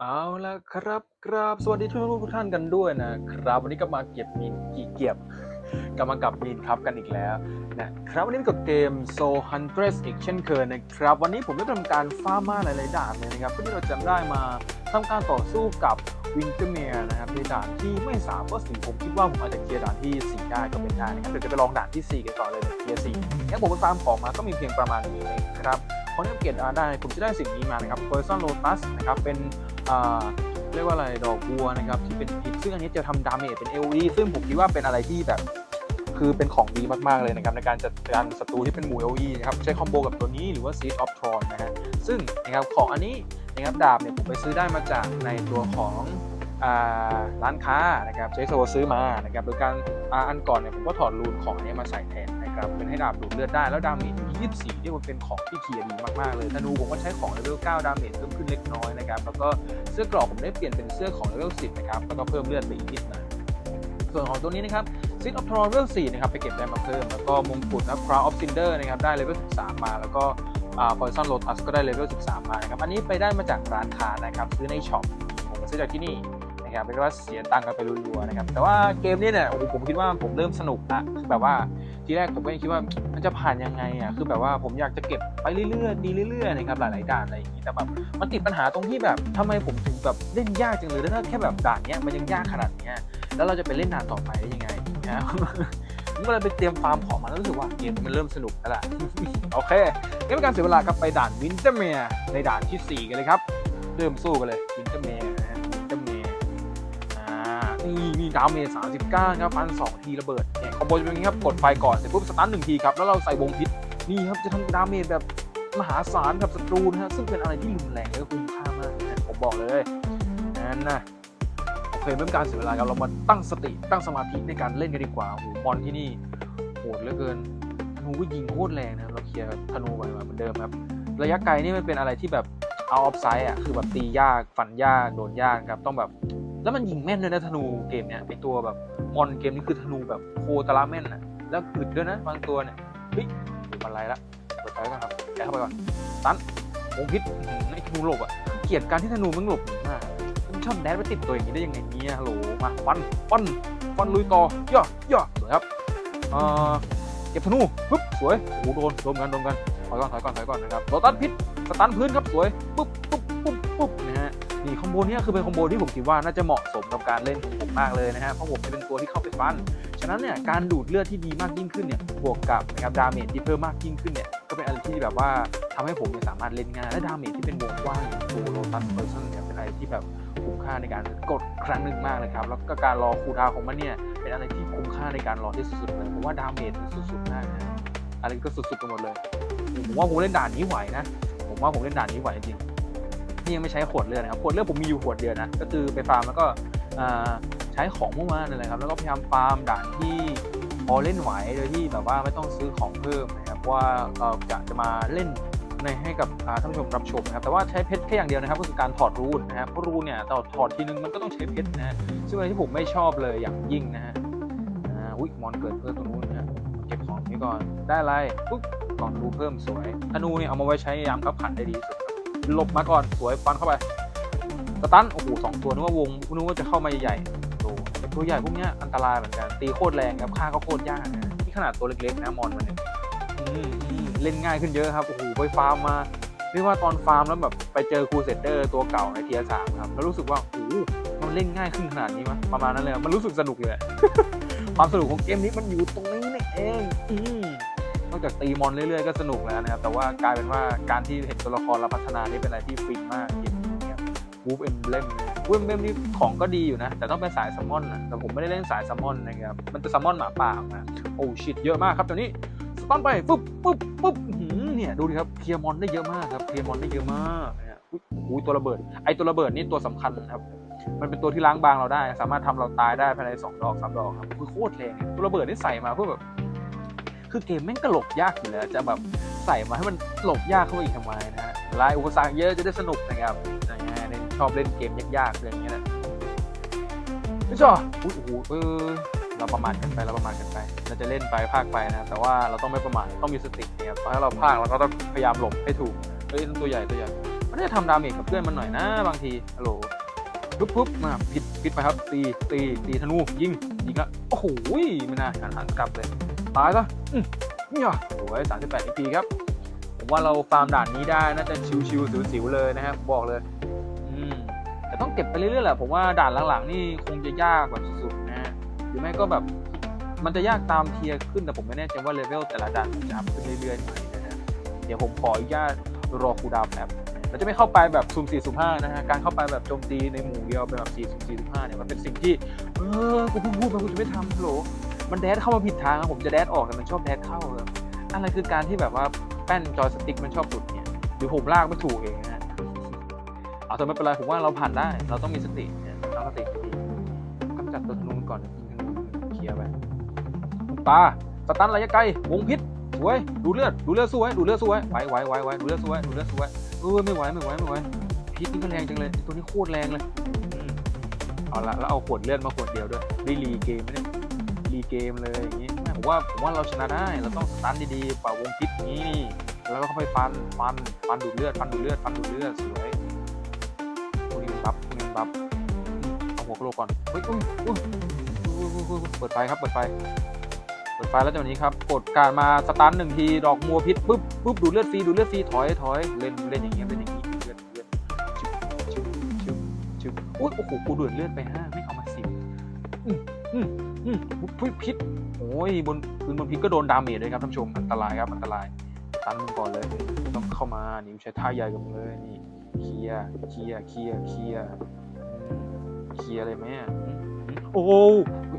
เอาละครับกราบสวัสดีทุกทุกท่านกันด้วยนะครับ วันนี้ก็มาเก็บมีนกี่เก็บกลับมากับมีนครับกันอีกแล้วนะครับวันนี้กับเกม Soul Huntress อีกเช่นเคยนะครับ วันนี้ผมได้ทำการฟาร์มาหลายๆด่านเลยนะครับเพื่อที่เราจะได้มาทำการต่อสู้กับวินเทอร์เมียนะครับในด่านที่ไม่สามก็สี่ผมคิดว่าผมอาจจะเคลียร์ด่านที่ 4 ได้ก็เป็นได้นะครับเดี๋ยวจะไปลองด่านที่ 4 กันก่อนเลยเคลียร์4งั้นผมไปฟาร์มของมาก็มีเพียงประมาณนี้เองครับพอที่ผมเก็บได้ผมจะได้สิ่งนี้มานะครับ Poison Lotus นะครับเป็น เรียกว่าอะไรดอกบัวนะครับที่เป็นพิษซึ่งอันนี้จะทำดาเมจเป็น AoE ซึ่งผมคิดว่าเป็นอะไรที่แบบคือเป็นของดีมาก ๆ เลยนะครับ ในการจัดการศัตรูที่เป็นหมู่ AoE นะครับ ใช้คอมโบกับตัวนี้หรือว่า Seed of Tron นะฮะซึ่งนะครับของอันนี้นะครับดาบเนี่ยผมไปซื้อได้มาจากในตัวของร้านค้านะครับใช้โซซื้อมานะครับโดยการอันก่อนเนี่ยผมก็ถอดรูนของอันนี้มาใส่แทน ครับเป็นให้ดาบดูดเลือดได้แล้วดาเมจยู่ที่24ที่มันเป็นของที่เคลียร์ดีมากๆเลยธนูผมก็ใช้ของเลเวล9ดาเมจเพิ่มขึ้นเล็กน้อยนะครับแล้วก็เสื้อกรอกผมได้เปลี่ยนเป็นเสื้อของเลเวล10นะครับแล้วก็เพิ่มเลือดไปอีกนิดหน่อยส่วนของตัวนี้นะครับซิกออฟทรอนเลเวล4นะครับไปเก็บได้มาเพิ่ม แล้วก็มงกุฎนะคราวออฟซินเดอร์นะครับได้เลเวล13มา แล้วก็พอยซันโลตัสก็ได้เลเวล13มานะครับอันนี้ไปได้มาจากร้านค้านะครับซื้อในช็อปผมซื้อจากที่นี่นะครับเป็นว่าเสียตังค์กันไปรัวๆนะครับแต่ว่าเกมนี้เนี่ยโอ้โหผมคิดว่าผมเริ่มสนุกละคือแบบว่า ทีแรกผมก็ยังคิดว่ามันจะผ่านยังไงอะคือแบบว่าผมอยากจะเก็บไปเรื่อยๆดีเรื่อยๆนะครับหลายๆด่านอะไรอย่างนี้แต่แบบมันติดปัญหาตรงที่แบบทำไมผมถึงแบบเล่นยากจังเลยแล้วถ้าแค่แบบด่านเนี้ยมันยังยากขนาดเนี้ยแล้วเราจะไปเล่นด่านต่อไปได้ยังไงนะผมก็เลยไปเตรียมฟาร์มของมาแล้วรู้สึกว่าเกมมันเริ่มสนุกแล้วล่ะโอเคงั้นเป็นการเสียเวลาครับไปด่านวินเทอร์เมียในด่านที่ 4 กันเลยครับเริ่มสู้กันเลยวินเทอร์เมีย นี่มีดาเมจ39ครับฟัน2ทีระเบิดเนี่ยคอมโบจะเป็นอย่างนี้ครับกดไฟก่อนเสร็จปุ๊บสตันหนึ่งทีครับแล้วเราใส่วงพิษนี่ครับจะทำดาเมจแบบมหาศาลกับศัตรูนะฮะซึ่งเป็นอะไรที่รุนแรงและคุ้มค่ามากนะผมบอกเลยนั่นนะโอเคไม่เป็นการเสียเวลาครับเรามาตั้งสติตั้งสมาธิในการเล่นกันดีกว่าโอ้โหบอลที่นี่โหดเหลือเกินธนูก็ยิงโคตรแรงนะเราเคลียร์ธนูไปเหมือนเดิมครับระยะไกลนี่มันเป็นอะไรที่แบบเอาออฟไซด์อะคือแบบตียากฟันยากโดนยากครับต้องแบบ แล้วมันยิงแม่นด้วยนะธนูเกมเนี้ยไอตัวแบบมอนเกมนี้คือธนูแบบโคตรละแม่นอะแล้วอึดด้วยนะบางตัวเนี่ยเฮ้ยมันไรละเปิดไฟก่อนครับแกเข้าไปก่อนตันวงพิษอื้อหือไอธนูหลบอะเกลียดการที่ธนูมันหลบมากมันชอบแดนไปติดตัวอย่างนี้ได้ยังไงเนี่ยฮัลโหลมาฟันฟันฟันลุยต่อย่อย่อสวยครับเอ่อเก็บธนูปุ๊บสวยโอ้โหโดนโดนกันโดนกันถอยก่อนถอยก่อนถอยก่อนนะครับโดนตันพิษสตันพื้นครับสวยปุ๊บปุ๊บปุ๊บ โบนี้คือเป็นคอมโบที่ผมคิดว่าน่าจะเหมาะสมกับการเล่นของผมมากเลยนะฮะเพราะผมเป็นตัวที่เข้าไปฟัน ฉะนั้นเนี่ยการดูดเลือดที่ดีมากยิ่งขึ้นเนี่ยบวกกับนะครับดาเมจที่เพิ่มมากยิ่งขึ้นเนี่ยก็เป็นอะไรที่แบบว่าทำให้ผมเนี่ยสามารถเล่นง่ายและดาเมจที่เป็นวงกว้างอย่างตัวโลตัสเพอร์ซันเนี่ยเป็นอะไรที่แบบคุ้มค่าในการกดครั้งหนึ่งมากเลยครับแล้วก็การรอคูดาวของมันเนี่ยเป็นอะไรที่คุ้มค่าในการรอที่สุดๆเลยผมว่าดาเมจสุดๆมากนะอะไรก็สุดๆไปหมดเลยผมว่าผมเล่นด่านนี้ไหวนะ ผมว่าผมเล่นด่านนี้ไหวจริงๆ นี่ยังไม่ใช้ขวดเลือดนะครับขวดเลือดผมมีอยู่ขวดเดียวนะก็คือไปฟาร์มแล้วก็ใช้ของมื่อวานั่นแหละครับแล้วก็พยายามฟาร์มด่านที่พอเล่นไหวโดยที่แบบว่าไม่ต้องซื้อของเพิ่มนะครับว่าเราจะจะมาเล่นในให้กับท่านผู้ชมรับชมนะครับแต่ว่าใช้เพชรแค่อย่างเดียวนะครับก็คือการถอดรูนนะครับเพราะรูนเนี่ยต่อถอดทีนึงมันก็ต้องใช้เพชรนะฮะซึ่งอะไรที่ผมไม่ชอบเลยอย่างยิ่งนะฮะอุ้ยมอนเกิดเพิ่มตรงนู้นนะเก็บของนี้ก่อนได้อะไรปุ๊บกล่องรูเพิ่มสวยธนูเนี่ยเอามาไว้ใช้ยามขับขันได้ดีสุด หลบมาก่อนสวยฟันเข้าไปสตันโอ้โหสองตัวนึกว่าวงนึกว่าจะเข้ามาใหญ่ๆโอ้ไอ้ตัวใหญ่พวกเนี้ยอันตรายเหมือนกันตีโคตรแรงครับฆ่าก็โคตรยากนะนี่ขนาดตัวเล็กๆนะมอนมันเนี่ยเล่นง่ายขึ้นเยอะครับโอ้โหไปฟาร์มมาเรียกว่าตอนฟาร์มแล้วแบบไปเจอครูเซนเตอร์ตัวเก่าในเทียสามครับแล้วรู้สึกว่าโอ้โหมันเล่นง่ายขึ้นขนาดนี้มั้ยประมาณนั้นเลยมันรู้สึกสนุกเลย ความสนุกของเกมนี้มันอยู่ตรงนี้นี่เอง อื จากตีมอนเรื่อยๆก็สนุกแล้วนะครับแต่ว่ากลายเป็นว่าการที่เห็นตัวละครเราพัฒนานี่เป็นอะไรที่ฟินมากเกมนี้ครับวูฟเอ็มเบลมวูฟเอ็มเบลมนี่ของก็ดีอยู่นะ แต่ต้องเป็นสายซัมมอนนะแต่ผมไม่ได้เล่นสายซัมมอนนะครับมันจะซัมมอนหมาป่านะโอ้ชิตเยอะมากครับตอนนี้สตันไปปุ๊บปุ๊บปุ๊บหือเนี่ยดูดิครับเคลียร์มอนได้เยอะมากครับเคลียร์มอนได้เยอะมากนะฮะอุ๊ยโอ้ยตัวระเบิด ไอตัวระเบิดนี่ตัวสำคัญครับมันเป็นตัวที่ล้างบางเราได้ สามารถทำเราตายได้ภายในสองดอกสามดอกครับคือโคตรแรงอตัวระเบิดนี่ใส่มาเพื่อแบบ คือเกมแม่งก็หลบยากอยู่แล้ว จะแบบใส่มาให้มันหลบยากเข้าไปอีกทำไมนะฮะลายอุปสรรคเยอะจะได้สนุกนะครับนะฮะเนี่ยชอบเล่นเกมยากๆอะไรอย่างเงี้ยนะไม่ชอบอุ๊ยโอ้โหเออเราประมาทกันไปเราประมาทกันไป เราจะเล่นไปภาคไปนะแต่ว่าเราต้องไม่ประมาทต้องมีสตินะครับเพราะถ้าเราพาดเราก็ต้องพยายามหลบให้ถูกเฮ้ยตัวใหญ่ตัวใหญ่มันจะทำดาเมจกับเพื่อนมันหน่อยนะบางทีฮัลโหลปุ๊บปุ๊บมาผิดผิดไปครับตีตีตีธนูยิงยิงละโอ้โหไม่น่าหันหันกลับเลย ตายซะเนี่ยสวย38 EP ครับ ผมว่าเราฟาร์มด่านนี้ได้น่าจะชิวๆสิวๆเลยนะครับบอกเลยอืมแต่ต้องเก็บไปเรื่อยๆแหละผมว่าด่านหลังๆนี่คงจะยากแบบสุดๆนะฮะหรือไม่ก็แบบมันจะยากตามเทียร์ขึ้นแต่ผมไม่แน่ใจว่าเลเวลแต่ละด่านจะอัพขึ้นเรื่อยๆไหมนะฮะเดี๋ยวผมขออนุญาตรอคูดาวแป๊บเราจะไม่เข้าไปแบบสุ่มสี่สุ่มห้านะฮะ การเข้าไปแบบโจมตีในหมู่เดียวเป็นแบบสี่สุ่มสี่สุ่มห้าเนี่ยมันเป็นสิ่งที่ เออ กูพูดมากูจะไม่ทำโหล มันแดดเข้ามาผิดทางอะผมจะแดดออกแต่มันชอบแดดเข้าเลยอะไรคือการที่แบบว่าแป้นจอยสติ๊กมันชอบหลุดเนี่ยหรือผมลากไม่ถูกเองนะเอาแต่ไม่เป็นไรผมว่าเราผ่านได้ เราต้องมีสติเนี่ยตั้งสติดีกำจัดตัวธนูก่อนยิงธนูเคลียร์ไปปลาสตันระยะไกลวงพิษสวยดูเลือดดูเลือดสว้ดูเลือดสว้ไหวไหวไหวไหวดูเลือดสว้ดูเลือดสว้เออไม่ไหวไม่ไหวไม่ไหวพิษนี่ก็แรงจังเลยตัวนี้โคตรแรงเลยเอาละแล้วเอาขวดเลือดมาขวดเดียวด้วยได้รีเกมไหมเนี่ย รีเกมเลยอย่างงี้ผมว่าผมว่าเราชนะได้เราต้องสตันดีๆป่าวงพิษนี้ แล้วก็เข้าไปฟันฟันฟันดูดเลือดฟันดูดเลือดฟันดูดเลือดสวยพวกนี้มันบัฟพวกนี้มันบัฟเอาหัวกะโหลกก่อนเฮ้ยอุ้ยอุ้ยอุ้ยอุ้ยอุ้ยเปิดไฟครับเปิดไฟเปิดไฟแล้วจากนี้ครับกดการมาสตันหนึ่งทีดอกมัวพิษปุ๊บปุ๊บดูดเลือดฟรีดูดเลือดฟรีถอยถอยเล่นเล่นอย่างเงี้ยเล่นอย่างงี้ดูดเลือดดูดเลือดชึบชึบชึบชึบอุ้ยโอ้โหกูดูดเลือดไปห้าไม่เอามาสิบอืมอืม อืมอุ้ยพิษโอ้ยบนพื้นบนพิษก็โดนดาเมจเลยครับท่านผู้ชมอันตรายครับอันตรายตันมึงก่อนเลยต้องเข้ามานี่ใช้ท่าใหญ่กับมึงเลยนี่เคลียเคลียเคลียเคลียเคลียเลยไหมอะอืมอืมโอ้โห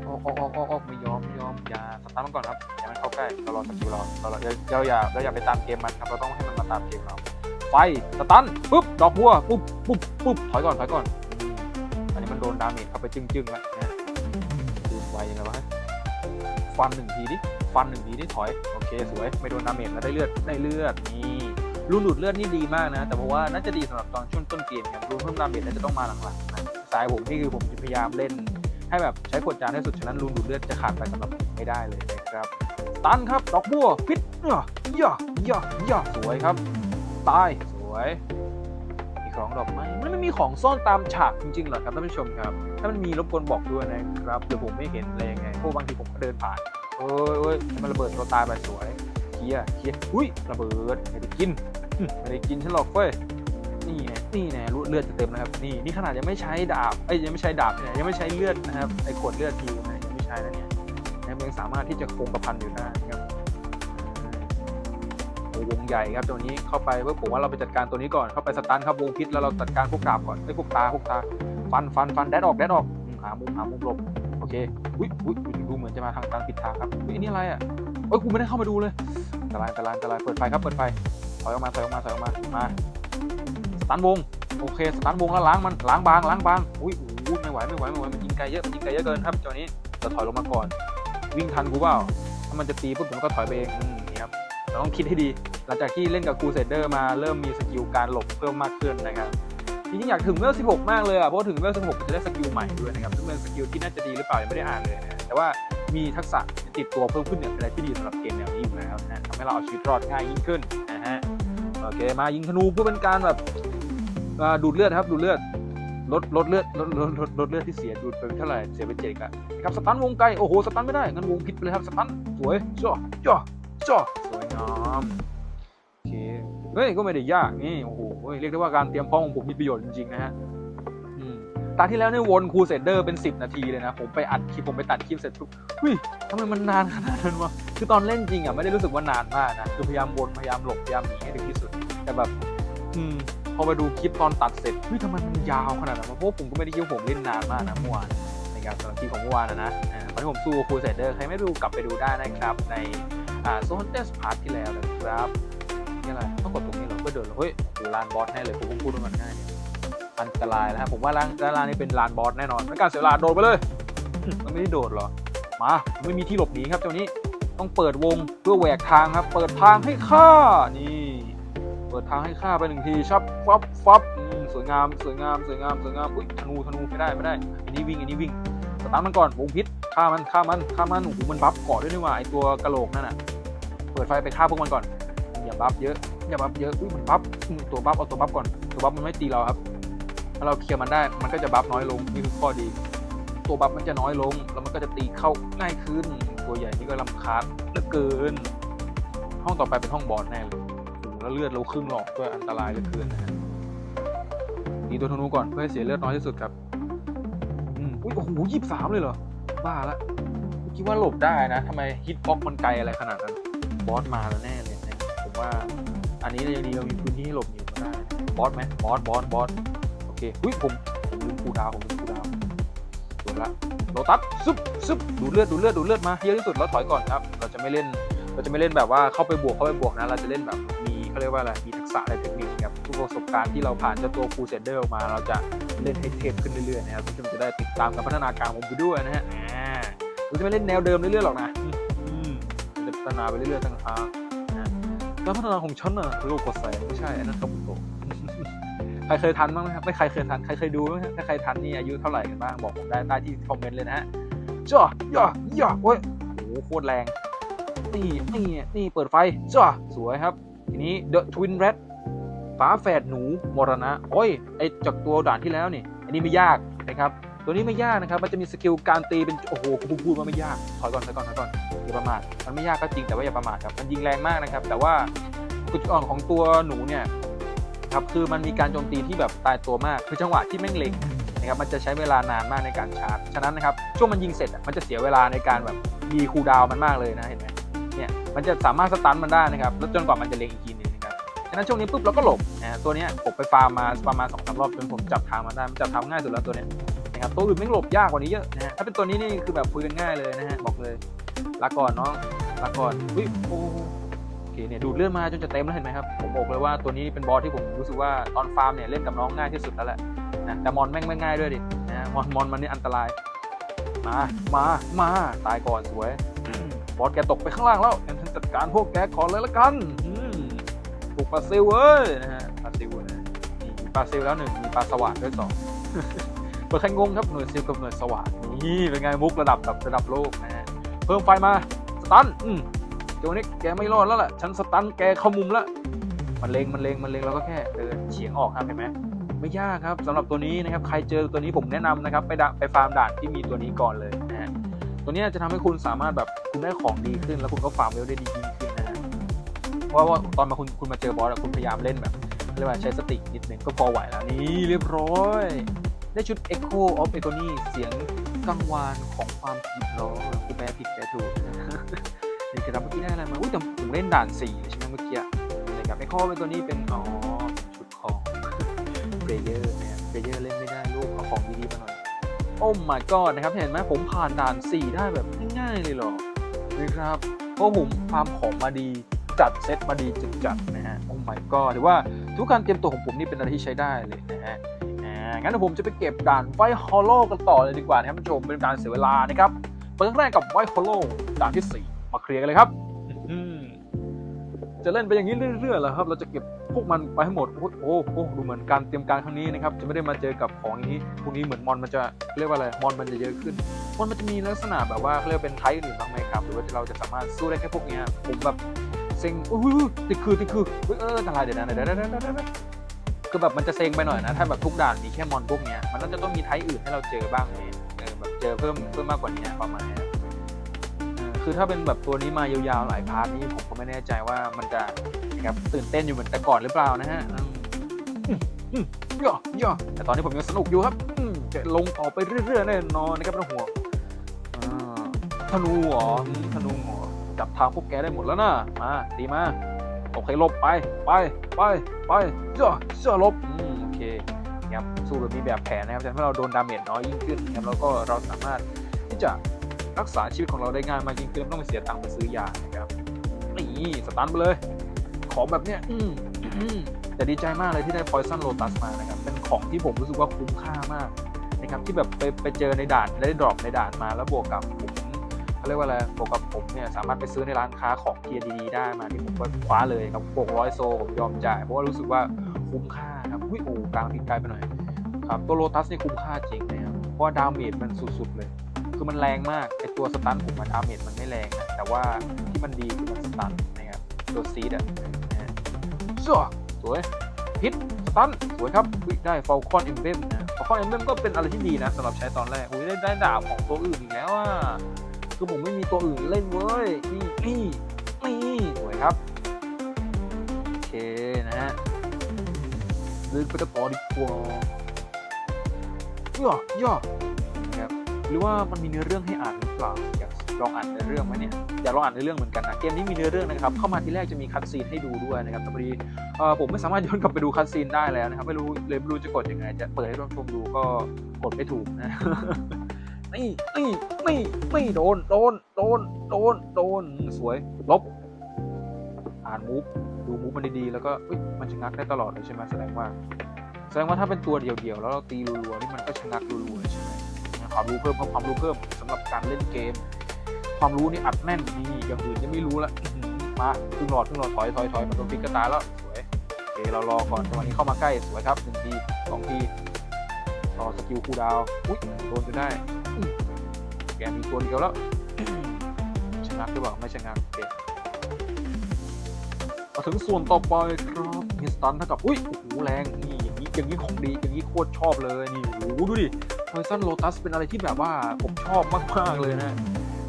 ออกออกออกออกออกไม่ยอมไม่ยอมอย่าสตาร์ทมันก่อนครับอย่ามันเข้าใกล้เรารอสกิลเราเราเราเราอย่าเราอย่าไปตามเกมมันครับเราต้องให้มันมาตามเกมเราไฟสตันปุ๊บดอกบัวปุ๊บปุ๊บปุ๊บถอยก่อนถอยก่อน อันนี้มันโดนดาเมจเข้าไปจึ้งจึงๆแล้วนะดูไว ยังไงวะฟันหนึ่งทีดิฟันหนึ่งทีดิถอยโอเคสวยไม่โดนดาเมจแล้วได้เลือดได้เลือดนี่รูนดูดเลือดนี่ดีมากนะ แต่เพราะว่าน่าจะดีสำหรับตอนช่วงต้นเกมครับรูนเพิ่มดาเมจน่าจะต้องมาหลังๆนะสายผมนี่คือผมพยายามเล่น ให้แบบใช้กดจานให้สุดฉะนั้นรูนดูดเลือดจะขาดไปสำหรับไม่ได้เลยนะครับตันครับดอกบัวพิษเนาะย่าย่าย่าสวยครับ ตายสวย ของดอกไม้มันไม่มีของซ่อนตามฉากจริงๆหรอครับท่านผู้ชมครับ ถ้ามันมีรบกวนบอกด้วยนะครับหรือผมไม่เห็นอะไรยังไงเพราะบางทีผมก็เดินผ่านโอ้ยโอ้ยมันระเบิดตัวตายไปสวยเคลียร์เคลียร์อุ้ยระเบิดไม่ได้กินไม่ได้กินฉันหรอกเฟ้ยนี่ไงนี่ไงรูเลือดจะเต็มนะครับนี่นี่ขนาดยังไม่ใช้ดาบเอ้ยังไม่ใช้ดาบเนี่ยยังไม่ใช้เลือดนะครับไอ้ขวดเลือดทีนี่ยังไม่ใช้แล้วเนี่ยยังสามารถที่จะคงกระพันอยู่ได้นะครับ วงใหญ่ครับตัวนี้เข้าไปเพื่อผมว่าเราไปจัดการตัวนี้ก่อนเข้าไปสตันครับวงพิษแล้วเราจัดการพวกดาบก่อนไอ้พวกตาพวกตาฟันฟันฟันแดดออกแดดออกหามุมหามุมหลบโอเคอุ้ยอุ้ยดูเหมือนจะมาทางทางผิดทางครับอุ้ยนี่อะไรอะเอ้ยกูไม่ได้เข้ามาดูเลยอันตรายอันตรายอันตรายเปิดไฟครับเปิดไฟถอยออกมาถอยออกมาถอยออกมามาสตันวงโอเคสตันวงแล้วล้างมันล้างบางล้างบางอุ้ยโอ้ยไม่ไหวไม่ไหวไม่ไหวมันยิงไกลเยอะมันยิงไกลเยอะเกินครับจอนี้จะถอยลงมาก่อน วิ่งทันกูเปล่าถ้ามันจะตีปุ๊บผมก็ถอยไปเองอื เราต้องคิดให้ดี หลังจากที่เล่นกับคูเซเดอร์มาเริ่มมีสกิลการหลบเพิ่มมากขึ้นนะครับจริงๆอยากถึงเวล16 มากเลยอะเพราะถึงเวล16 จะได้สกิลใหม่ด้วยนะครับซึ่งเป็นสกิลที่น่าจะดีหรือเปล่ายังไม่ได้อ่านเลยนะแต่ว่ามีทักษะติดตัวเพิ่มขึ้นเนี่ยเป็นอะไรที่ดีสำหรับเกมแนวนี้อยู่แล้วนะทำให้เราเอาชีวิตรอดง่ายยิ่งขึ้นนะฮะโอเคมายิงธนูเพื่อเป็นการแบบดูดเลือดครับดูดเลือดลดลดเลือดลดลดลดลดเลือดที่เสียดูดไปเท่าไหร่เสียไปเจ็ดอะครับสตันวงไกลโอ้โหสตันไม่ได้งั้นวงพิษไปเลยครับสตันสวยจ่อจ่อจ่อสวยง โอเคเฮ้ยก็ไม่ได้ยากนี่โอ้โหเรียกได้ว่าการเตรียมพร้อมของผมมีประโยชน์จริงๆนะฮะตาที่แล้วเนี่ยวนคูเซเดอร์เป็น 10 นาทีเลยนะ ผมไปอัดคลิปผมไปตัดคลิปเสร็จปุ๊บเฮ้ยทำไมมันนานขนาดนั้นวะคือตอนเล่นจริงอะไม่ได้รู้สึกว่านานมากนะคือพยายามวนพยายามหลบพยายามหนีให้ถึงที่สุด แต่แบบ อืมพอไปดูคลิปตอนตัดเสร็จเฮ้ยทำไมมันยาวขนาดนั้นวะเพราะผมก็ไม่ได้คิดว่าผมเล่นนานมากนะเมื่อวานในการสำหรับคลิปของเมื่อวานนะนะตอนที่ผมสู้คูเซเดอร์ใครไม่ดูกลับไปดูได้นะครับใน่าโซนเตสพาร์ทที่แล้วนะครับนี่อะไรต้องกดตรงนี้เหรอเพื่อเดินเหรอเฮ้ยโหลานบอสแน่เลยผมพูดมันง่ายเนี่ยอันตรายแล้วฮะผมว่าลางด้านลางนี่เป็นลานบอสแน่นอนไม่การเสียเวลาโดดไปเลยมันไม่ได้โดดหรอมาไม่มีที่หลบหนีครับเจ้านี้ต้องเปิดวงเพื่อแหวกทางครับ เปิดทางให้ข้านี่เปิดทางให้ข้าไปหนึ่งทีชับฟับฟับสวยงามสวยงามสวยงามสวยงามอุ้ยธนูธนูไม่ได้ไม่ได้อันนี้วิ่งอันนี้วิ่งสตาร์ทมันก่อนวงพิษฆ่ามันฆ่ามันฆ่ามันโอ้โหมันบัฟเกาะด้วยนี่ว่าไอตัวกระโหลกนั่นน่ะ เปิดไฟไปฆ่าพวกมันก่อน อย่าบัฟเยอะ อย่าบัฟเยอะ อุ้ยมันบัฟตัวบัฟเอาตัวบัฟก่อน ตัวบัฟมันไม่ตีเราครับ ถ้าเราเคลียร์มันได้ มันก็จะบัฟน้อยลง นี่คือข้อดี ตัวบัฟมันจะน้อยลง แล้วมันก็จะตีเข้าง่ายขึ้น ตัวใหญ่นี่ก็ลำคาญเหลือเกิน ห้องต่อไปเป็นห้องบอสแน่เลยแล้วเลือดเราครึ่งหลอดด้วยอันตรายเหลือเกินนะฮะหนีตัวธนูก่อนเพื่อให้เสียเลือดน้อยที่สุดครับ อืมอุ้ยโอ้โหยี่สามเลยเหรอ บ้าละคิดว่าหลบได้นะทำไมฮิตบ็อกมันไกลอะไรขนาดนั้น บอสมาแล้วแน่เลยนะผมว่าอันนี้ยังดีเรามีพื้นที่ให้หลบหนีมาได้บอสไหมบอสบอสบอสโอเคอุ้ยผมผมลืมคูดาวผมลืมคูดาวน์สวยละโลตัสซึบซึบดูเลือดดูเลือดดูเลือดมาเยอะที่สุดแล้วถอยก่อนครับ เราจะไม่เล่นเราจะไม่เล่นแบบว่าเข้าไปบวกเข้าไปบวกนะเราจะเล่นแบบมีเขาเรียกว่าอะไรมีทักษะในเทคนิคแบบทุกประสบการณ์ที่เราผ่านเจ้าตัวคูเซนเดอร์ออกมา เราจะเล่นให้เทพขึ้นเรื่อยๆนะครับทุกท่านจะได้ติดตามการพัฒนาการของผมไปด้วยนะฮะเราจะไม่เล่นแนวเดิมเรื่อยๆหรอกนะ ฒนาไปเรื่อยๆตั้งทางนะการพัฒนาของฉันน่ะโลกกดแสงไม่ใช่อันนั้นคาบุโตะใครเคยทันบ้างไหมครับไม่ใครเคยทันใครเคยดูไหมครับถ้าใครทันนี่อายุเท่าไหร่กันบ้างบอกผมได้ใต้ที่คอมเมนต์เลยนะฮะจ้าย่าย่าโอ้ยโอ้โหโคตรแรงนี่นี่นี่เปิดไฟจ้าสวยครับ ทีนี้ The Twin Red ฝาแฝดหนูมรณะโอ้ยไอจากตัวด่านที่แล้วนี่ อันนี้ไม่ยากนะครับ ตัวนี้ไม่ยากนะครับ มันจะมีสกิลการตีเป็น โอ้โหกูพูดว่าไม่ยาก ถอยก่อนถอยก่อนถอยก่อนอย่าประมาท มันไม่ยากก็จริงแต่ว่าอย่าประมาทครับ มันยิงแรงมากนะครับ แต่ว่าจุดอ่อนของตัวหนูเนี่ยครับ คือมันมีการโจมตีที่แบบตายตัวมาก คือจังหวะที่แม่งเล็งนะครับ มันจะใช้เวลานานมากในการชาร์จ ฉะนั้นนะครับ ช่วงมันยิงเสร็จมันจะเสียเวลาในการแบบมีคูลดาวมันมากเลยนะเห็นไหมเนี่ย มันจะสามารถสตันมันได้นะครับ แล้วจนกว่ามันจะเล็งอีกทีหนึงนะครับ ฉะนั้นช่วงนี้ปุ๊บเราก็หลบนะฮะตัวนี้ผมไปฟาร์มมาประมาณสองสามรอบจนผมจับทางมันได้ มันจับทางง่ายสุดแล้วตัวเนี้ย นะครับตัวอื่นไม่งหลบยากกว่านี้เยอะนะฮะถ้าเป็นตัวนี้นี่คือแบบคุยกันง่ายเลยนะฮะบอกเลยลาก่อนน้องลาก่อนอุ้ยโอ้โอเคเนี่ยดูดเลือดมาจนจะเต็มแล้วเห็นไหมครับผมบอกเลยว่าตัวนี้เป็นบอสที่ผมรู้สึกว่าตอนฟาร์มเนี่ยเล่นกับน้องง่ายที่สุดแล้วแหละนะแต่มอนแม่งไม่ง่ายด้วยดินะฮะมอนมอนมันนี่อันตรายมามามาตายก่อนสวยบอสแกตกไปข้างล่างแล้วงั้นฉันจัดการพวกแกก่อนเลยละกันอืมถูกปลาซิลเว้ยนะฮะปลาซิลนะนี่มีปลาซิลแล้วหนึ่งมีปลาสว่านด้วยสอง เปิดใครงงครับหน่วยซิลกับหน่วยสว่านนี่เป็นไงมุกระดับแบบระดับโลกนะฮะเพิ่มไฟมาสตันอืมเดี๋ยวนี้แกไม่รอดแล้วล่ะฉันสตันแกเข้ามุมแล้วมันเลงมันเลงมันเลงเราก็แค่เดินเฉียงออกครับเห็นไหมไม่ยากครับสำหรับตัวนี้นะครับใครเจอตัวนี้ผมแนะนำนะครับไปดะไปฟาร์มด่านที่มีตัวนี้ก่อนเลยนะฮะตัวเนี้ยจะทำให้คุณสามารถแบบคุณได้ของดีขึ้น แล้วคุณก็ฟาร์มเวลได้ดียิ่งขึ้นนะฮะเพราะว่าตอนมาคุณคุณมาเจอบอสอะคุณพยายามเล่นแบบเรียกว่าใช้สตินิดนึงก็พอไหวแล้วนี่เรียบร้อย ได้ชุด Echo of Agony เสียงกังวานของความผิดร้อกูแปลผิดแปลถูกนี่คือทำเมื่อกี้ได้อะไรมาอุ้ยแต่ผมเล่นด่านสี่ใช่ไหมเมื่อกี้นะครับ Echo เป็นตัวนี้เป็นอ๋อชุดของเพลเยอร์เนี่ยเพลเยอร์เล่นไม่ได้ลูกเอาของดีๆมาหน่อยโอ้ my god นะครับ เห็นไหมผมผ่านด่าน 4 ได้แบบง่ายๆเลยเหรอนะครับเพราะผมฟาร์มของมาดีจัดเซตมาดีจัดจัดๆนะฮะโอ้ my god ถือว่าทุกการเตรียมตัวของผมนี่เป็นอะไรที่ใช้ได้เลยนะฮะ งั้นเดี๋ยวผมจะไปเก็บด่านไวฮอลโลกันต่อเลยดีกว่านะครับท่านผู้ชมเป็นการเสียเวลานะครับเปิดครั้งแรกกับไวฮอลโลด่านที่ 4 มาเคลียร์กันเลยครับอืมจะเล่นไปอย่างนี้เรื่อยๆเหรอครับ เราจะเก็บพวกมันไปให้หมดโอ้โหโอ้โหดูเหมือนการเตรียมการครั้งนี้นะครับ จะไม่ได้มาเจอกับของอย่างนี้ พวกนี้เหมือนมอนมันจะเรียกว่าอะไร มอนมันจะเยอะขึ้น มอนมันจะมีลักษณะแบบว่าเขาเรียกว่าเป็นไทป์อื่นบ้างไหมครับ หรือว่าเราจะสามารถสู้ได้แค่พวกเนี้ยผมแบบเซ็งอุ้ยอุ้ยติดคือติดคือเฮ้ยเอออะไรเดี๋ยวนะเดี๋ยวเดี๋ยวเดี๋ยวเดี๋ยวเดี๋ยว คือแบบมันจะเซ็งไปหน่อยนะ ถ้าแบบทุกด่านมีแค่มอนพวกเนี้ยมันน่าจะต้องมีไทป์อื่นให้เราเจอบ้างไหมเออแบบเจอเพิ่มเพิ่มมากกว่านี้ประมาณเนี้ยเออคือถ้าเป็นแบบตัวนี้มายาวๆหลายพาร์ทนี้ผมก็ไม่แน่ใจว่ามันจะนะครับตื่นเต้นอยู่เหมือนแต่ก่อนหรือเปล่านะฮะอืมอืมย่อย่อแต่ตอนนี้ผมยังสนุกอยู่ครับอืมจะลงต่อไปเรื่อยๆแน่นอนนะครับไม่ต้องห่วงอ่าธนูเหรออืมธนูเหรอจับทางพวกแกได้หมดแล้วนะมาตีมา โอเคลบไปไปไปไปย่อย่อหลบอืมโอเคครับสู้แบบมีแบบแผนนะครับจะทำให้เราโดนดาเมจน้อยยิ่งขึ้นนะครับแล้วก็เราสามารถที่จะรักษาชีวิตของเราได้ง่ายมากยิ่งขึ้นไม่ต้องไปเสียตังค์ไปซื้อยานะครับนี่สตันไปเลย ของแบบเนี้ยอืมอืมแต่ดีใจมากเลยที่ได้ Poison Lotus มานะครับเป็นของที่ผมรู้สึกว่าคุ้มค่ามากนะครับที่แบบไปไปเจอในด่านได้ดรอปในด่านมาแล้วบวกกับผม เขาเรียกว่าอะไรบวกกับผมเนี่ยสามารถไปซื้อในร้านค้าของเทียดีๆได้มาที่ผมก็คว้าเลยครับบวกร้อยโซผมยอมจ่ายเพราะว่ารู้สึกว่าคุ้มค่าครับอุ้ยโอ้กลางพิกไกลไปหน่อยครับตัวโลตัสนี่คุ้มค่าจริงนะครับเพราะว่าดาเมจมันสุดๆเลย คือมันแรงมากไอตัวสตันผมมันดาเมจมันไม่แรงนะแต่ว่าที่มันดีคือมันสตันนะครับตัวซีดอะนะสวยสวยพิษสตันสวยครับอุ๊ยได้ฟ a ลคอนเอมเบมนะฟ a ลคอนเอมเบมก็เป็นอะไรที่ดีนะสำหรับใช้ตอนแรกอุ้ยได้ได้ดาบของตัวอื่นอีกแล้วอะ คือผมไม่มีตัวอื่นเล่นเว้ยนี่นี่นี่สวยครับ โอเคนะฮะเดินไปกันต่อดีกว่าย่อย่อนะครับหรือว่ามันมีเนื้อเรื่องให้อ่านหรือเปล่าอยากลองอ่านเนื้อเรื่องไหมเนี่ยอยากลองอ่านเนื้อเรื่องเหมือนกันนะเกมนี้มีเนื้อเรื่องนะครับเข้ามาทีแรกจะมีคัดซีนให้ดูด้วยนะครับแต่พอดีผมไม่สามารถย้อนกลับไปดูคัสซีนได้แล้วนะครับไม่รู้เลยไม่รู้จะกดยังไง จะเปิดให้ท่านชมดูก็กดไม่ถูกนะ นี่นี่นี่ไม่โดน โดน โดน โดน โดน สวย ลบ อ่านมูฟดูมูฟมันดีๆ แล้วก็มันชะงักได้ตลอดเลยใช่ไหมแสดงว่า แสดงว่าถ้าเป็นตัวเดียวๆ แล้วเราตีรัวๆ นี่มันก็ชะงักรัวๆเลยใช่ไหมความรู้เพิ่มความรู้เพิ่มสำหรับการเล่นเกม ความรู้นี่อัดแน่นนี่อย่างอื่นจะไม่รู้ละมาครึ่งหลอดครึ่งหลอดถอยถอยถอยมันโดนฟิกกระตาแล้วสวยโอเคเรารอก่อนจังหวะนี้เข้ามาใกล้สวยครับหนึ่งทีสองทีรอสกิลคูดาวอุ้ยโดนจนได้ แกมีตัวเดียวแล้วชนะกหรือเปล่าไม่ชนะงักโอเคมาถึงส่วนต่อไปครับมีสตันเท่ากับ อุ้ยโอ้โหแรงนี่อย่างนี้อย่างนี้ของดีอย่างนี้โคตรชอบเลยนี่โอ้โหดูดิไพซันโลตัสเป็นอะไรที่แบบว่าผมชอบมาก ๆ เลยนะ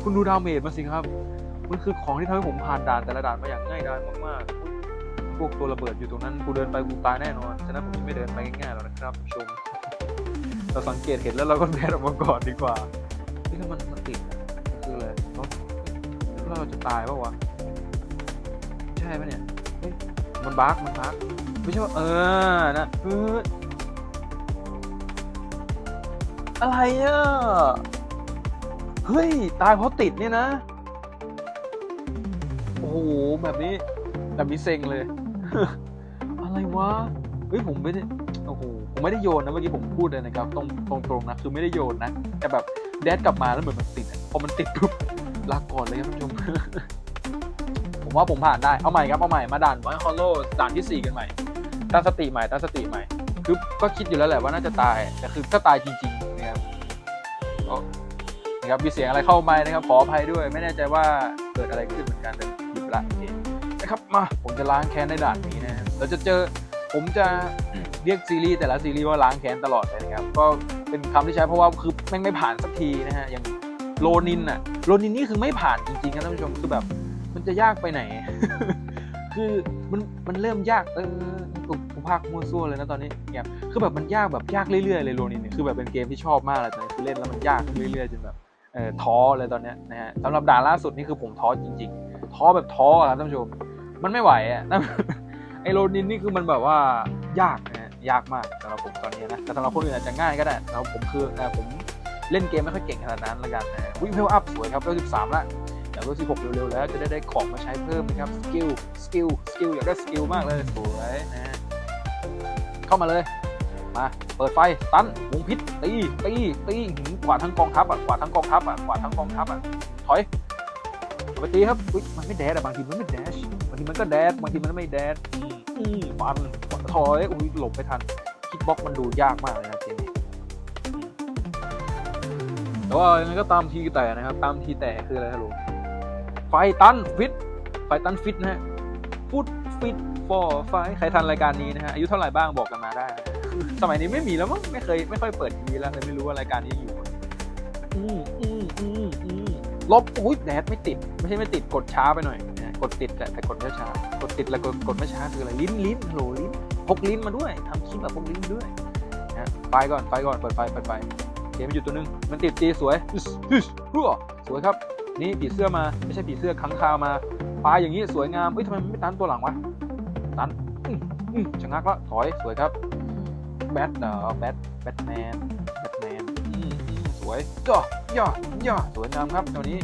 คุณดูดาเมจมาสิครับ มันคือของที่ทำให้ผมผ่านด่านแต่ละด่านมาอย่างง่ายดายมากๆ พวกตัวระเบิดอยู่ตรงนั้น กูเดินไปกูตายแน่นอน ฉะนั้นผมไม่เดินไปง่ายๆหรอกนะครับผู้ชม เราสังเกตเห็นแล้วเราก็แบนออกมาก่อนดีกว่านี่ถ้ามันมันติดอะมันคืออะไรเนอะแล้วเราจะตายปะวะใช่ปะเนี่ยมันบักมันบักไม่ใช่ว่าเออนะเอออะไรอะเฮ้ย ตายเพราะติดเนี่ยนะ โอ้โห แบบนี้ แบบนี้เซ็งเลย อะไรวะ เฮ้ย ผมไม่ได้ โหผมไม่ได้โยนนะเมื่อกี้ผมพูดเลยนะครับตรงตรงตรงๆนะคือไม่ได้โยนนะแต่แบบแดดกลับมาแล้วเหมือนมันติดอะพอมันติดปุ๊บลาก่อนเลยครับท่านผู้ชมผมว่าผมผ่านได้เอาใหม่ครับเอาใหม่มาด่านไวท์ฮอลโลด่านที่ 4 กันใหม่ตั้งสติใหม่ตั้งสติใหม่คือก็คิดอยู่แล้วแหละว่าน่าจะตายแต่คือก็ตายจริงๆนะครับก็นะครับมีเสียงอะไรเข้ามานะครับขออภัยด้วย ไม่แน่ใจว่าเกิดอะไรขึ้นเหมือนกันแต่หยิบละโอเคนะครับมาผมจะล้างแค้นในด่านนี้นะเราจะเจอผมจะ เรียกซีรีส์แต่ละซีรีส์ว่าล้างแค้นตลอดเลยนะครับ ก็เป็นคำที่ใช้เพราะว่าคือแม่งไม่ผ่านสักทีนะฮะอย่างโลนินอะโลนินนี่คือไม่ผ่านจริงๆครับท่านผู้ชมคือแบบ มันจะยากไปไหน คือมันมันเริ่มยากเออกูภาคมั่วซั่วเลยนะตอนนี้เนี่ยคือแบบมันยากแบบยากเรื่อยๆเลยโลนินเนี่ยคือแบบเป็นเกมที่ชอบมากเลยตอนนี้คือเล่นแล้วมันยากเรื่อยๆจนแบบเออท้อเลยตอนเนี้ยนะฮะสำหรับด่านล่าสุดนี่คือผมท้อจริง ๆ ท้อแบบท้ออะครับท่านผู้ชม มันไม่ไหวอะไอโลนินนี่คือมันแบบว่ายากนะ ยากมากสำหรับผมตอนนี้นะแต่สำหรับคนอื่นอาจจะง่ายก็ได้สำหรับผมคืออผมเล่นเกมไม่ค่อยเก่งขนาดนั้นละกันนะวิ่งเพลอัพสวยครับเลเวล13ละอยากเลเวล16 เร็วๆแล้วจะได้ได้ของมาใช้เพิ่มนะครับสกิลสกิลสกิลอยากได้สกิลมากเลยสวยนะเข้ามาเลยมาเปิดไฟตันวงพิษตีตีตีหืมกวาดทั้งกองทัพอะกวาดทั้งกองทัพอะกวาดทั้งกองทัพอะถอยไปตีครับอุ๊ยมันไม่แดดอะบางทีมันไม่แดชางทีมันก็แดดบางทีมันไม่แดดอืมฟันถอยอุ้ยหลบไม่ทัน คิดบล็อกมันดูยากมากเลยนะเกมนี้แต่ว่ายังไงก็ตามทีแต่นะครับ ตามทีแต่คืออะไรครับลุงไฟตันฟิตไฟตันฟิตนะฮะฟุตฟิตฟอร์ไฟใครทันรายการนี้นะฮะอายุเท่าไหร่บ้างบอกกันมาได้นะสมัยนี้ไม่มีแล้วมั้งไม่เคยไม่ค่อยเปิดทีวีแล้วเลยไม่รู้ว่ารายการนี้อยู่อืมอืมอืมอืมลบอุ้ยแดดไม่ติด ไม่ใช่ไม่ติดกดช้าไปหน่อยนะ กดติดแต่แต่กดไม่ช้ากดติดแล้วกดกดไม่ช้าคืออะไรลิ้นลิ้นฮัลโหลลิ้นพกลิ้นมาด้วยทำคลิปแบบพกลิ้นด้วยนะไฟก่อนไฟก่อนเปิดไฟเปิดไฟเคมันอยู่ตัวหนึงมันติดตีสวยฮึสฮึสวยครับ นี่ผีเสื้อมาไม่ใช่ผีเสื้อค้างคาวมาปลาอย่างนี้สวยงามเอ้ยทำไมมันไม่ตันตัวหลังวะตันอืมอืมชะงักล้วถอยสวยครับแบทเนาะแบทแบทแมนแบทแมนอืมอืมสวยย่อย่อย่อสวยงามครับตัวนี้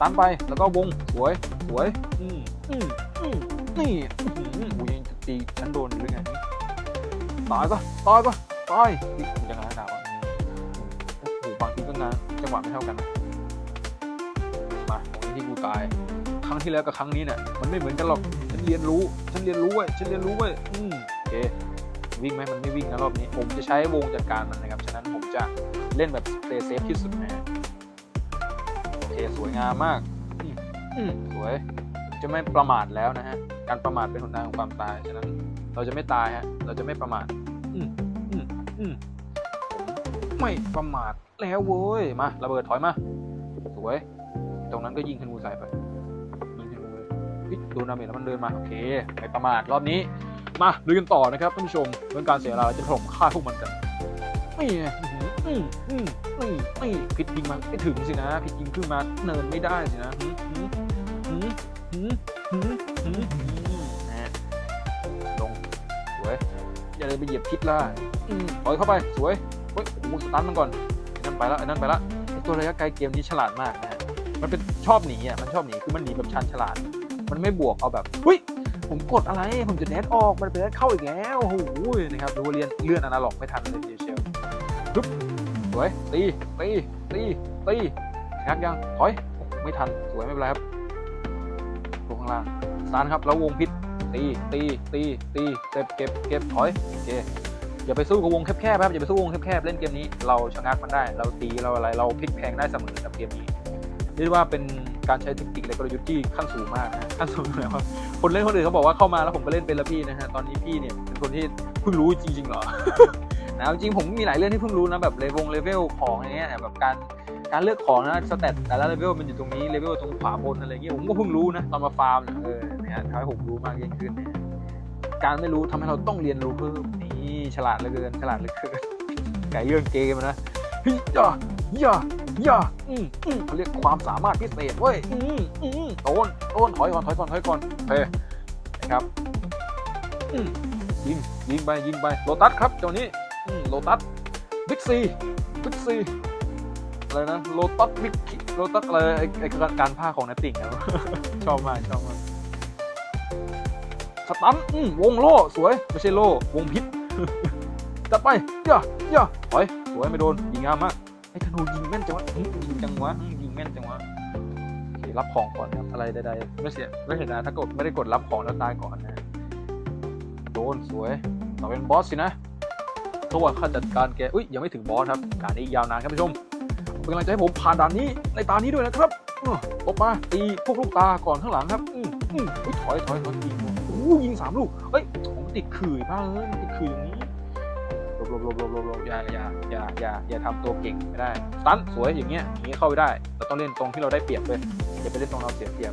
ตันไปแล้วก็วงสวยสวยอืมอืมอืมนี่อื้อหือกูยังจะตีฉันโดนอยู่หรือไงนี่ตายก็ตายก็ตายนี่กูจะงานดาวอะโอ้โหบางทีก็งานจังหวะไม่เท่ากันนะมาตรงนี้ที่กูตาย ครั้งที่แล้วกับครั้งนี้เนี่ยมันไม่เหมือนกันหรอกฉันเรียนรู้ฉันเรียนรู้เว้ยฉันเรียนรู้เว้ยอืมโอเควิ่งไหมมันไม่วิ่งนะรอบนี้ ผมจะใช้วงจัดการมันนะครับฉะนั้นผมจะเล่นแบบเ a y s เซฟที่สุดนะฮะโอเค สวยงามมากอืมอืมสวยผมจะไม่ประมาทแล้วนะฮะ การประมาทเป็นหนทางของความตาย ฉะนั้น เราจะไม่ตายฮะ เราจะไม่ประมาทอืมอืมอืมผมไม่ประมาทแล้วเว้ย มาระเบิดถอยมา สวย ตรงนั้นก็ยิงธนูใส่ไปยิงธนูเลยเฮ้ยโดนดาเมจแล้วมันเดินมา โอเค ไม่ประมาทรอบนี้ มาลุยกันต่อนะครับท่านผู้ชมเรื่องการเสียเวลาเราจะถล่มฆ่าพวกมันกันนี่ไง อื้อหืออืมนี่นี่ผิดยิงมาไม่ถึงสินะผิดยิงขึ้นมาเนินไม่ได้สินะหืมหืมหืมหืมหืมหืมหืมนะฮะลงสวยอย่าเลยไปเหยียบพิษล่ะอืมปล่อยเข้าไปสวยเฮ้ยโอ้โหสตันมันก่อนไอ้นั่นไปแล้วไอ้นั่นไปแล้วตัวระยะไกลเกมนี้ฉลาดมากนะฮะมันเป็นชอบหนีอะมันชอบหนีคือมันหนีแบบชันฉลาด มันไม่บวกเอาแบบเฮ้ยผมกดอะไร ผมจะแดดออกมันเป็นแดดเข้าอีกแล้วโอ้โหนะครับดูเรียนเลื่อนอนาล็อกไม่ทันเลยที สวยตีตีตีตีงักยังถอยไม่ทันสวยไม่เป็นไรครับลงข้างล่างสตาร์ครับแล้ววงพิษตีตีตีตีเก็บเก็บเก็บถอยโอเคอย่าไปสู้กับวงแคบๆครับอย่าไปสู้วงแคบๆเล่นเกมนี้เราชะงักมันได้ เราตีเราอะไรเราพลิกแพลงได้เสมอกับเกมนี้เรียกว่าเป็นการใช้เทคนิคและกลยุทธ์ที่ขั้นสูงมากนะขั้นสูงเลยว่าคนเล่นคนอื่นเขาบอกว่าเข้ามาแล้วผมก็เล่นเป็นแล้วพี่นะฮะตอนนี้พี่เนี่ยเป็นคนที่เพิ่งรู้จริงๆเหรอ นะจริงผมมีหลายเรื่องที่เพิ่งรู้นะแบบเลเวลเลเวลของอะไรเงี้ยแบบการการเลือกของนะสเตตแต่ละเลเวลมันอยู่ตรงนี้เลเวลตรงขวาบนอะไรเงี้ยผมก็เพิ่งรู้นะตอนมาฟาร์มเนี่ยเออเนี่ยทำให้ผมรู้มากยิ่งขึ้น การไม่รู้ทำให้เราต้องเรียนรู้เพิ่มนี่ฉลาดเหลือเกินฉลาดเหลือเกินไก่เรื่องเกมนะฮ้ยย่าย่าย่าอืมอืมเขาเรียกความสามารถพิเศษเว้ยอืมอืมโอนโอนถอยก่อนถอยก่อนถอยก่อนโอเคนะครับยิงยิงไปยิงไปโลตัสครับเจ้านี้ โลตัสบิ๊กซีบิ๊กซีอะไรนะโลตัสบิ๊กโลตัสอะไรไอ้การผ้าของนัตติ่งอะชอบมากชอบมากสตันอืมวงโล่สวย ไม่ใช่โล่วงพิษจัดไปย่าย่าถอยสวยไม่โดนยิงงามมากไอ้ธนูยิงแม่นจังวะยิงจังวะยิงแม่นจังวะโอเครับของก่อนครับอะไรใดๆไม่เสียไม่เสียดายถ้ากดไม่ได้กดรับของแล้วตายก่อนนะโดนสวยต่อเป็นบอสสินะ เขาว่าข้าจัดการแกอุ้ยยังไม่ถึงบอสครับการนี้ยาวนานครับผู้ชมเป็นกำลังใจให้ผมผ่านด่านนี้ในตานี้ด้วยนะครับอื้อตบมาตีพวกลูกตาก่อนข้างหลังครับอืมอืมถอยถอยถอยยิงโอ้ยิงสามลูกเฮ้ยผมติดขื่อบ้างเลยติดขื่ออย่างนี้หลบหลบหลบหลบหลบลบอย่าอย่าอย่าอย่าอย่าทำตัวเก่งไม่ได้สตันสวยอย่างเงี้ยอย่างเงี้ยเข้าไม่ได้เราต้องเล่นตรงที่เราได้เปรียบเลยอย่าไปเล่นตรงเราเสียเปรียบ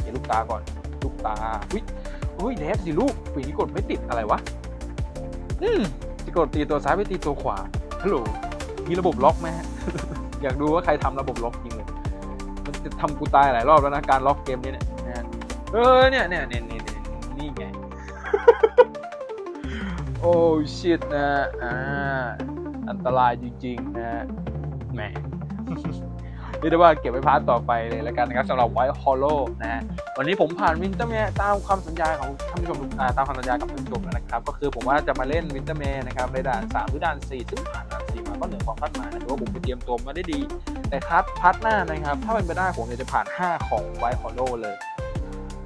เดี๋ยวลูกตาก่อนลูกตาอุ้ยอุ้ยแดดสิลูกปีนี้กดไม่ติดอะไรวะอืม จะกดตีตัวซ้ายไปตีตัวขวาฮัลโหลมีระบบล็อกไหมฮะอยากดูว่าใครทำระบบล็อกจริงเลยมันจะทำกูตายหลายรอบแล้วนะการล็อกเกมนี้เนี่ยนะเออเนี่ยเนี่ยเนี่ยเนี่ยนี่ไงโอ้ชิตนะอ่าอันตรายจริงๆนะแหม เรียกได้ว่าเก็บไว้พาร์ทต่อไปเลยแล้วกันนะครับสำหรับไวท์ฮอลโลนะฮะวันนี้ผมผ่านวินเตอร์แมนตามความสัญญาของท่านผู้ชมทุกอ่าตามสัญญากับท่านผู้ชมแล้วนะครับ ก็คือผมว่าจะมาเล่นวินเตอร์แมนนะครับในด่านสามหรือด่านสี่ซึ่งผ่านด่านสี่มาก็เหนือความคาดหมายนะถือว่าผมไปเตรียมตัวมาได้ดี แต่ครับพาร์ทหน้านะครับ ถ้าเป็นไปได้ผมจะผ่าน 5 ของไวท์ฮอลโลเลย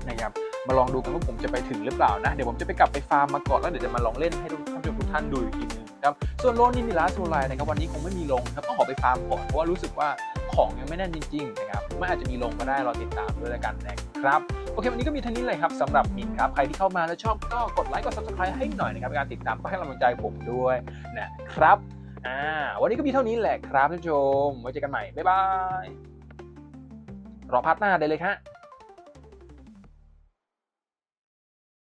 นะครับมาลองดูกันว่าผมจะไปถึงหรือเปล่านะ เดี๋ยวผมจะไปกลับไปฟาร์มมาก่อนแล้วเดี๋ยวจะมาลองเล่นให้ท่านผู้ชมทุกท่านดูอีกทีนึงครับส่วนโลนี่มีลาสโซไลนะครับวันนี้คงไม่มีลงครับต้องขอไปฟาร์มก่อนเพราะว่ารู้สึกว่า ของยังไม่แน่นจริงๆนะครับไม่อาจจะมีลงก็ได้รอติดตามด้วยล้วกันนะครับโอเควันนี้ก็มีเท่านี้เลยครับสำหรับมินครับใครที่เข้ามาแล้วชอบก็กดไลค์กด subscribe ให้หน่อยนะครับในการติดตามก็ให้กำลังใจผมด้วยนะครับอ่าวันนี้ก็มีเท่านี้แหละครับท่านผู้ชมไว้เจอกันใหม่บ๊ายบายรอพาร์ทหน้าได้เลยครับ